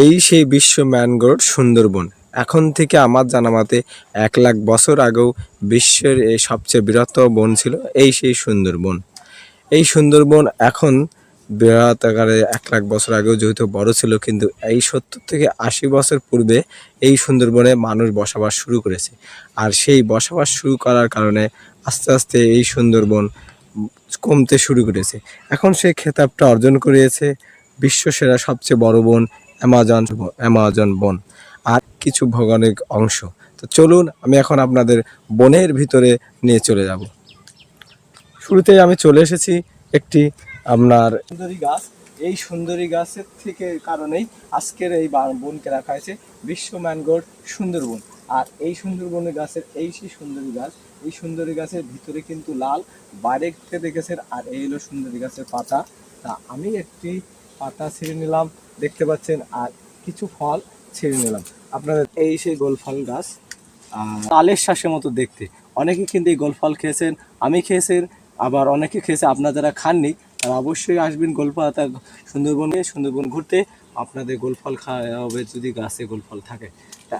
এই সেই বিশ্ব ম্যানগ্রোভ সুন্দরবন। এখন থেকে আমার জানা মতে এক লাখ বছর আগেও বিশ্বের এই সবচেয়ে বৃহত্তম বন ছিল এই সেই সুন্দরবন। এই সুন্দরবন এখন বৃহৎ আকারে এক লাখ বছর আগেও যেহেতু বড় ছিল, কিন্তু এই সত্তর থেকে আশি বছর পূর্বে এই সুন্দরবনে মানুষ বসবাস শুরু করেছে। আর সেই বসবাস শুরু করার কারণে আস্তে আস্তে এই সুন্দরবন কমতে শুরু করেছে। এখন সেই খেতাবটা অর্জন করিয়েছে বিশ্বসেরা সবচেয়ে বড় বন অ্যামাজন অ্যামাজন বন। আর কিছু ভৌগোলিক অংশ। তো চলুন, আমি এখন আপনাদের বনের ভিতরে নিয়ে চলে যাব। শুরুতেই আমি চলে এসেছি একটি আপনার সুন্দরী গাছ। এই সুন্দরী গাছের থেকে কারণেই আজকের এই বনকে রাখা হয়েছে বিশ্ব ম্যানগ্রোভ সুন্দরবন। আর এই সুন্দরবনের গাছের, এই সেই সুন্দরী গাছ, এই সুন্দরী গাছের ভিতরে কিন্তু লাল বাইরে থেকে দেখেছেন। আর এই হলো সুন্দরী গাছের পাতা। তা আমি একটি পাতা ছিঁড়ে নিলাম। দেখতে পাচ্ছেন, আর কিছু ফল ছেড়ে নিলাম। আপনাদের এই সেই গোল ফল গাছ তালের শ্বাসের মতো দেখতে। অনেকে কিন্তু এই গোল ফল খেয়েছেন, আমি খেয়েছেন, আবার অনেকে খেয়েছে, আপনারা যারা খাননি, তারা অবশ্যই আসবেন গোলপাতা সুন্দরবনে, সুন্দরবন ঘুরতে। আপনাদের গোলফল খাওয়া হবে যদি গাছে গোলফল থাকে।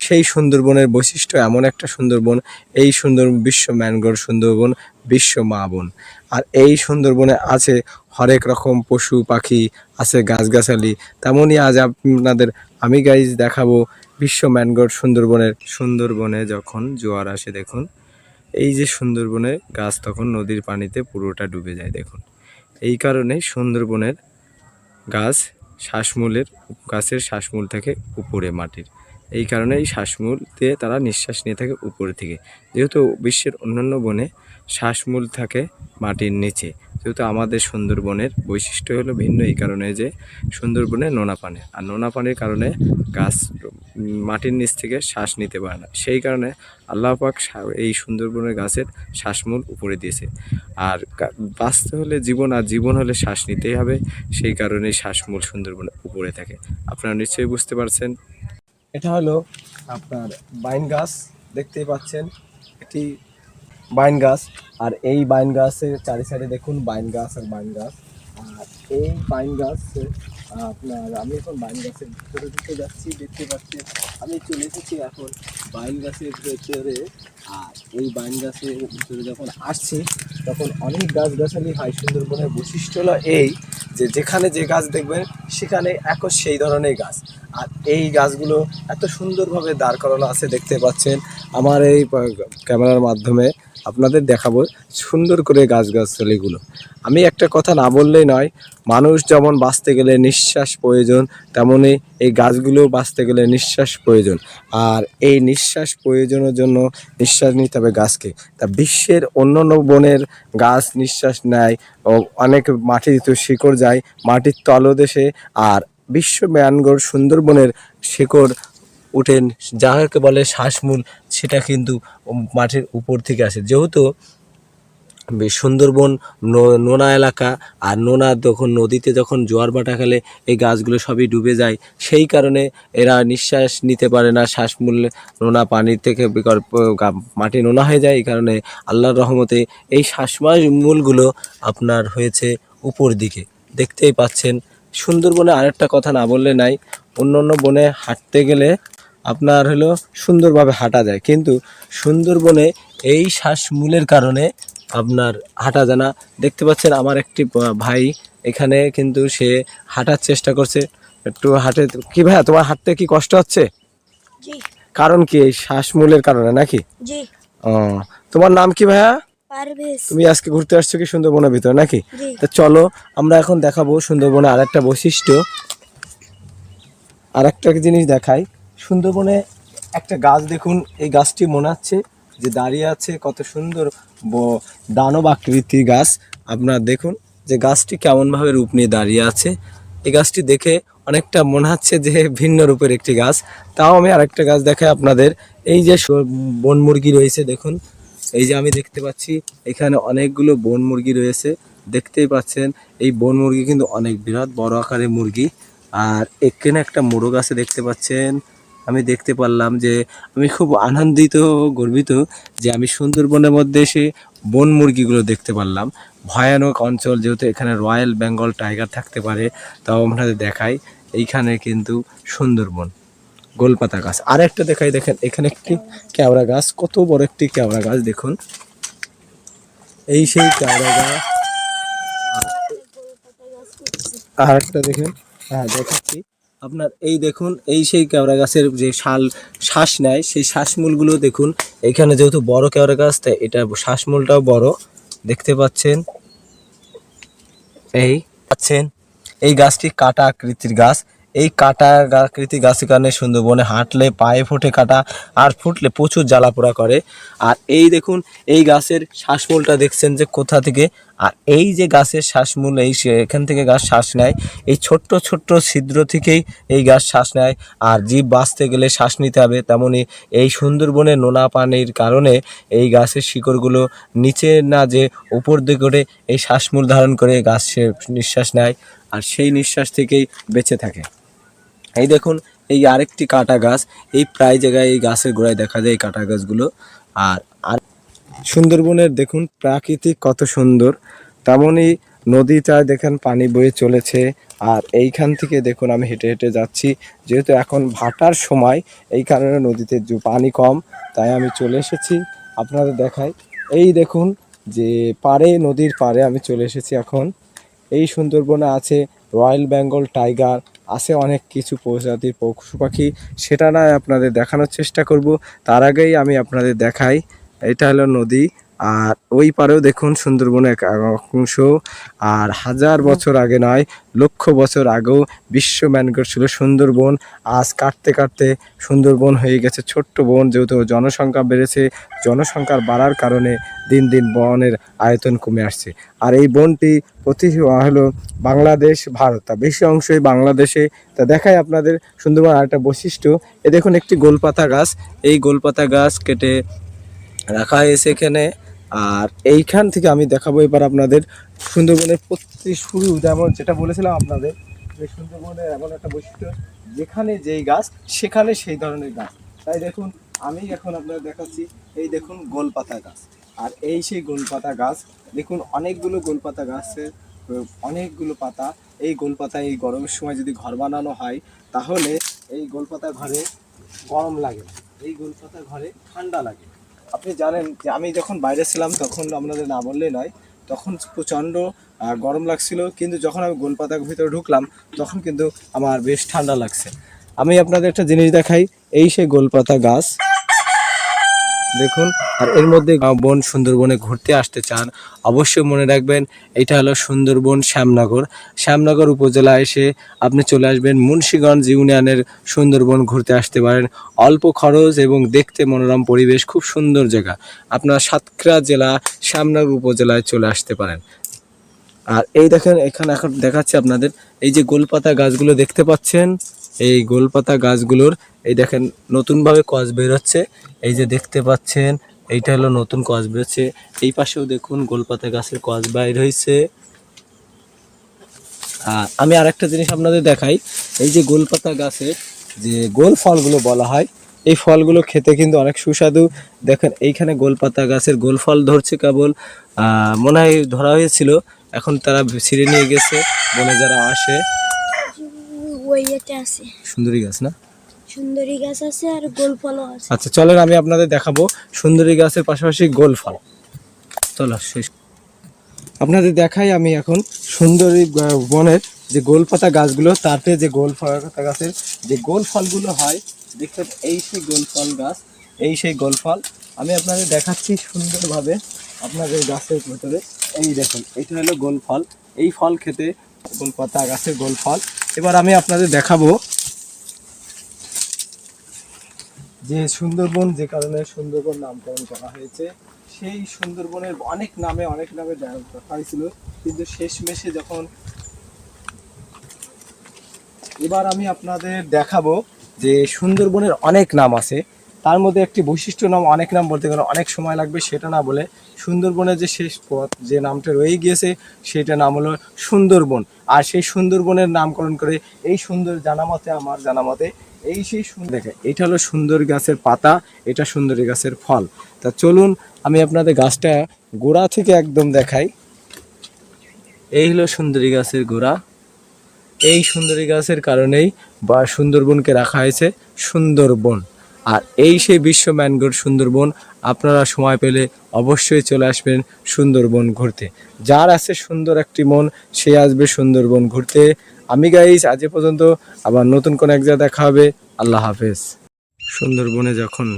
সেই সুন্দরবনের বৈশিষ্ট্য এমন একটা সুন্দরবন, এই সুন্দর বিশ্ব ম্যানগ্রোভ সুন্দরবন, বিশ্ব মা বন। আর এই সুন্দরবনে আছে হরেক রকম পশু, পাখি আছে, গাছগাছালি। তেমনই আজ আপনাদের আমি গাইজ দেখাবো বিশ্ব ম্যানগ্রোভ সুন্দরবনের। সুন্দরবনে যখন জোয়ার আসে দেখুন, এই যে সুন্দরবনে গাছ তখন নদীর পানিতে পুরোটা ডুবে যায় দেখুন। এই কারণে সুন্দরবনের গাছ শ্বাসমূলের, গাছের শ্বাসমূল থাকে উপরে মাটির। এই কারণে এই শ্বাসমূল দিয়ে তারা নিঃশ্বাস নিয়ে থাকে উপরে থেকে। যেহেতু বিশ্বের অন্যান্য বনে শ্বাসমূল থাকে মাটির নিচে যেহেতু আমাদের সুন্দরবনের বৈশিষ্ট্য হলো ভিন্ন, এই কারণে যে সুন্দরবনে নোনা পানি। আর নোনা পানির কারণে গাছ মাটির নিচ থেকে শ্বাস নিতে পারে না। সেই কারণে আল্লাহ পাক এই সুন্দরবনের গাছের শ্বাসমূল উপরে দিয়েছে। আর বাঁচতে হলে জীবন আর জীবন হলে শ্বাস নিতেই হবে। সেই কারণেই শ্বাসমূল সুন্দরবনের উপরে থাকে। আপনারা নিশ্চয়ই বুঝতে পারছেন। এটা হলো আপনার বাইন গাছ। দেখতেই পাচ্ছেন, এটি বাইন গাছ, আর এই বাইন গাছের চারি সাইডে দেখুন বাইন গাছ আর বাইন গাছ। আর এই বাইন গাছ আপনার, আমি এখন বাইন গাছের ভিতরে ঢুকে যাচ্ছি, দেখতে পাচ্ছি আমি চলে এসেছি এখন বাইন গাছের ভেতরে। আর এই বাইন গাছের ভিতরে যখন আসছি, তখন অনেক গাছগাছালি হয়, সুন্দরবনের বৈশিষ্ট্য হলো এই যে যেখানে যে গাছ দেখবেন, সেখানে একও সেই ধরনের গাছ। আর এই গাছগুলো এত সুন্দরভাবে দাঁড় করানো আছে, দেখতে পাচ্ছেন। আমার এই ক্যামেরার মাধ্যমে আপনাদের দেখাবো সুন্দর করে গাছগাছালিগুলো। আমি একটা কথা না বললেই নয়, মানুষ যেমন বাঁচতে গেলে নিঃশ্বাস প্রয়োজন তেমনই এই গাছগুলো বাঁচতে গেলে নিঃশ্বাস প্রয়োজন। আর এই নিঃশ্বাস প্রয়োজনের জন্য নিঃশ্বাস নিতে হবে গাছকে। তা বিশ্বের অন্য অন্য বনের গাছ নিঃশ্বাস নেয় ও অনেক মাটিতে শিকড় যায়, মাটির তলদেশে, আর বিশ্ব ম্যানগ্রোভ সুন্দরবনের শিকড় উঠেন, যাকে বলে শ্বাসমূল, সেটা কিন্তু মাঠের উপর থেকে আসে। যেহেতু সুন্দরবন নোনা এলাকা, আর নোনা যখন নদীতে যখন জোয়ার ভাটা খেলে, এই গাছগুলো সবই ডুবে যায়। সেই কারণে এরা নিঃশ্বাস নিতে পারে না, শ্বাসমূল নোনা পানির থেকে মাটি নোনা হয়ে যায়। এই কারণে আল্লাহর রহমতে এই শ্বাসমূলগুলো আপনার হয়েছে উপর দিকে। দেখতেই পাচ্ছেন, সুন্দরবনে আরেকটা কথা না বললে নাই অন্য অন্য বনে হাঁটতে গেলে আপনার হলো সুন্দরভাবে হাঁটা যায়। কিন্তু সুন্দরবনে এই শ্বাসমূলের কারণে আপনার হাঁটা যায় না। দেখতে পাচ্ছেন আমার একটি ভাই এখানে কিন্তু সে হাঁটার চেষ্টা করছে। একটু হাঁটে কি ভাইয়া তোমার হাঁটতে কি কষ্ট হচ্ছে? কারণ কি এই শ্বাসমূলের কারণে নাকি? ও তোমার নাম কি ভাইয়া? তুমি আজকে ঘুরতে আসছো কি সুন্দরবনের ভিতরে নাকি? তো চলো আমরা এখন দেখাবো সুন্দরবনে আরেকটা বৈশিষ্ট্য। আর একটা জিনিস দেখাই। সুন্দরবনে একটা গাছ দেখুন, এই গাছটি মনে হচ্ছে যে দাঁড়িয়ে আছে কত সুন্দর দানব আকৃতির গাছ। আপনারা দেখুন যে গাছটি কেমনভাবে রূপ নিয়ে দাঁড়িয়ে আছে। এই গাছটি দেখে অনেকটা মনে হচ্ছে যে ভিন্ন রূপের একটি গাছ। তাও আমি আরেকটা গাছ দেখাই আপনাদের। এই যে বন মুরগি রয়েছে, দেখুন। এই যে আমি দেখতে পাচ্ছি, এখানে অনেকগুলো বন মুরগি রয়েছে। দেখতেই পাচ্ছেন, এই বন মুরগি কিন্তু অনেক বিরাট বড় আকারের মুরগি। আর এখানে একটা মোরগ আছে, দেখতে পাচ্ছেন। আমি দেখতে পারলাম যে আমি খুব আনন্দিত গর্বিত যে আমি সুন্দরবনের মধ্যে এসে বন মুরগিগুলো দেখতে পারলাম। ভয়ানক অঞ্চল যেহেতু এখানে রয়্যাল বেঙ্গল টাইগার থাকতে পারে, তাও আপনাদের দেখাই। এইখানে কিন্তু সুন্দরবন, গোলপাতা গাছ। আর একটা দেখাই, দেখেন, এখানে একটি কেওড়া গাছ, কত বড় একটি কেওড়া গাছ, দেখুন। এই সেই কেওড়া গাছ। আর একটা দেখেন হ্যাঁ দেখাচ্ছি। আপনার এই দেখুন, এই সেই কেওড়া গাছের যে শাল, শ্বাস নেয়, সেই শ্বাসমূলগুলো দেখুন। এখানে যেহেতু বড় কেওড়া গাছ, তাই এটা শ্বাসমূলটাও বড়। দেখতে পাচ্ছেন? এই পাচ্ছেন? এই গাছটি কাটা আকৃতির গাছ। এই কাটা আকৃতির গাছের কারণে সুন্দরবনে হাঁটলে, পায়ে ফোটে কাটা, আর ফুটলে প্রচুর জ্বালা পোড়া করে। আর এই দেখুন, এই গাছের শ্বাসমূলটা দেখছেন যে কোথা থেকে? আর এই যে গাছের শ্বাসমূল এই সে- এখান থেকে গাছ শ্বাস নেয়। এই ছোট্ট ছোট্ট ছিদ্র থেকেই এই গাছ শ্বাস নেয়। আর জীব বাঁচতে গেলে শ্বাস নিতে হবে। তেমনই এই সুন্দরবনের নোনা পানির কারণে এই গাছের শিকড়গুলো নিচে না যে উপর দিকে করে এই শ্বাসমূল ধারণ করে গাছ সে নিঃশ্বাস নেয় আর সেই নিঃশ্বাস থেকেই বেঁচে থাকে। এই দেখুন, এই আরেকটি কাটা গাছ। এই প্রায় জায়গায় এই গাছের গোড়ায় দেখা যায় এই কাটা গাছগুলো। আর আর সুন্দরবনের দেখুন প্রাকৃতিক কত সুন্দর। তেমনই নদীটায় দেখেন পানি বয়ে চলেছে। আর এইখান থেকে দেখুন আমি হেঁটে হেঁটে যাচ্ছি। যেহেতু এখন ভাটার সময়, এই কারণে নদীতে পানি কম, তাই আমি চলে এসেছি আপনাদের দেখাই। এই দেখুন যে পাড়ে, নদীর পাড়ে আমি চলে এসেছি এখন। এই সুন্দরবনে আছে রয়্যাল বেঙ্গল টাইগার, আছে অনেক কিছু প্রজাতির পশু পাখি। সেটা না আপনাদের দেখানোর চেষ্টা করব। তার আগেই আমি আপনাদের দেখাই এটা হলো নদী। আর ওই পারেও দেখুন সুন্দরবনে এক অংশ। আর হাজার বছর আগে নয় লক্ষ বছর আগেও বিশ্ব ম্যানগ্রোভ ছিল সুন্দরবন। আজ কাটতে কাটতে সুন্দরবন হয়ে গেছে ছোট্ট বন যেহেতু জনসংখ্যা বেড়েছে জনসংখ্যার বাড়ার কারণে দিন দিন বনের আয়তন কমে আসছে। আর এই বনটি প্রতি হলো বাংলাদেশ ভারত। তা বেশি অংশই বাংলাদেশে। তা দেখায় আপনাদের সুন্দরবন আর একটা বৈশিষ্ট্য। এ দেখুন একটি গোলপাতা গাছ। এই গোলপাতা গাছ কেটে রাখা হয়েছে এখানে। আর এইখান থেকে আমি দেখাবো এবার আপনাদের সুন্দরবনের প্রতি শুরু। যেমন যেটা বলেছিলাম আপনাদের, যে সুন্দরবনের এমন একটা বৈশিষ্ট্য, যেখানে যেই গাছ, সেখানে সেই ধরনের গাছ। তাই দেখুন, আমি এখন আপনারা দেখাচ্ছি, এই দেখুন গোলপাতা গাছ। আর এই সেই গোলপাতা গাছ, দেখুন অনেকগুলো গোলপাতা গাছের অনেকগুলো পাতা। এই গোলপাতা এই গরমের সময় যদি ঘর বানানো হয়, তাহলে এই গোলপাতা ঘরে গরম লাগে। এই গোলপাতা ঘরে ঠান্ডা লাগে আপনি জানেন যে আমি যখন বাইরে ছিলাম তখন আপনাদের না বললে নয়, তখন প্রচণ্ড গরম লাগছিল, কিন্তু যখন আমি গোলপাতার ভিতরে ঢুকলাম, তখন কিন্তু আমার বেশ ঠান্ডা লাগছে। আমি আপনাদের একটা জিনিস দেখাই, এই সেই গোলপাতা গাছ দেখুন। আর এর মধ্যে বন সুন্দরবনে ঘুরতে আসতে চান, অবশ্যই মনে রাখবেন, এটা হলো সুন্দরবন শ্যামনগর। শ্যামনগর উপজেলা এসে আপনি চলে আসবেন, মুন্সীগঞ্জ ইউনিয়নের সুন্দরবন ঘুরতে আসতে পারেন। অল্প খরচ এবং দেখতে মনোরম পরিবেশ, খুব সুন্দর জায়গা। আপনার সাতক্ষীরা জেলা, শ্যামনগর উপজেলায় চলে আসতে পারেন। আর এই দেখেন, এখানে এখন দেখাচ্ছি আপনাদের, এই যে গোলপাতা গাছগুলো দেখতে পাচ্ছেন? এই গোলপাতা গাছগুলোর, এই দেখেন নতুনভাবে কস বেরোচ্ছে। এই যে দেখতে পাচ্ছেন, এইটা হলো নতুন কস বেরোচ্ছে। এই পাশেও দেখুন গোলপাতা গাছের কস বাইর হয়েছে। আর আমি আরেকটা জিনিস আপনাদের দেখাই, এই যে গোলপাতা গাছের যে গোল ফলগুলো বলা হয়, এই ফলগুলো খেতে কিন্তু অনেক সুস্বাদু। দেখেন এইখানে গোলপাতা গাছের গোল ফল ধরছে কেবল মনে হয় ধরা হয়েছিল, এখন তারা ছিঁড়ে নিয়ে গেছে বনে যারা আসে। ওই ইয়েতে আছে। সুন্দরী গাছ না? সুন্দরী গাছ আছে আর গোল ফলও আছে। আচ্ছা চলেন আমি আপনাদের দেখাবো সুন্দরী গাছের পাশাপাশি গোল ফল। চলো শেষ। আপনাদের দেখাই আমি এখন সুন্দরী বনের যে গোলপাতা গাছগুলো তাতে যে গোল পাতা গাছের যে গোল ফলগুলো হয় দেখছেন এই সেই গোল ফল গাছ এই সেই গোল ফল। আমি আপনাদের দেখাচ্ছি সুন্দরভাবে আপনাদের গাছের ভেতরে। এই দেখুন এটা হলো গোল ফল। এই ফল খেতে গোলপাতা গাছের গোল ফল। এবার আমি আপনাদের দেখাবো যে সুন্দরবন যে কারণে সুন্দরবন নামকরণ করা হয়েছে। সেই সুন্দরবনের অনেক নামে অনেক নামে হয়েছিল। কিন্তু শেষমেশে যখন এবার আমি আপনাদের দেখাবো যে সুন্দরবনের অনেক নাম আছে তার মধ্যে একটি বৈশিষ্ট্য নাম অনেক নাম বলতে গেলে অনেক সময় লাগবে সেটা না বলে সুন্দরবনের যে শেষ পথ, যে নামটা রয়ে গিয়েছে সেটা নাম হলো সুন্দরবন। আর সেই সুন্দরবনের নামকরণ করে এই সুন্দর জানামতে, আমার জানামতে এই সেই সুন্দর দেখে, এটা হলো সুন্দর গাছের পাতা, এটা সুন্দরী গাছের ফল। তা চলুন আমি আপনাদের গাছটা গোড়া থেকে একদম দেখাই। এই হলো সুন্দরী গাছের গোড়া। এই সুন্দরী গাছের কারণেই বা সুন্দরবনকে রাখা হয়েছে সুন্দরবন। আর এই সেই বিশ্ব ম্যানগ্রোভ সুন্দরবন, আপনারা সময় পেলে অবশ্যই চলে আসবেন সুন্দরবন ঘুরতে। যার আছে সুন্দর একটি মন, সে আসবে সুন্দরবন ঘুরতে। আমি গাইস আজ পর্যন্ত আবার নতুন কোন এক জায়গায় দেখা হবে। আল্লাহ হাফেজ। সুন্দরবনে যখন